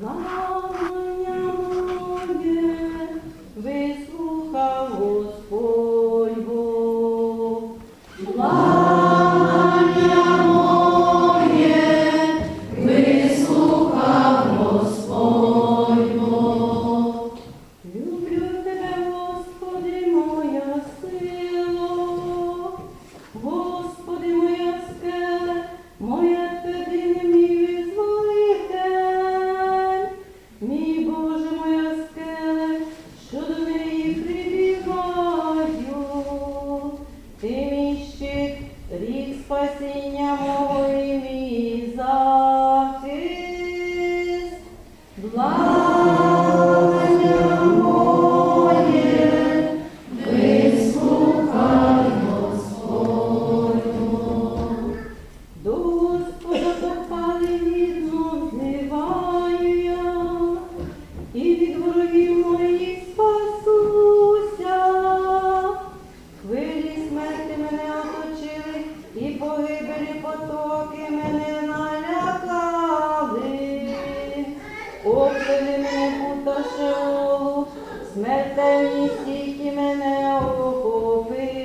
Благання моє вислухав Господь Ой, мій захист, благо. темні стіки мене охопили.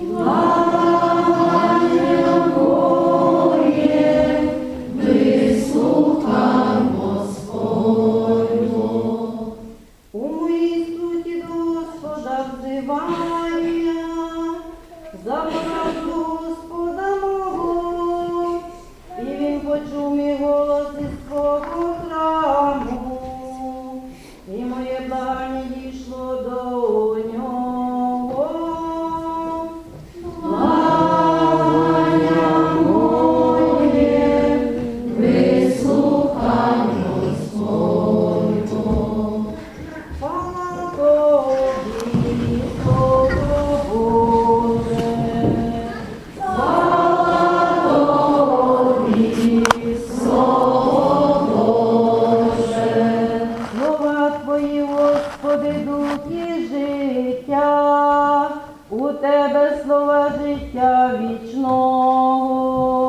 Благання моє, вислухай Господь. У моїй суті Господа взивання, тебе слова життя вічного.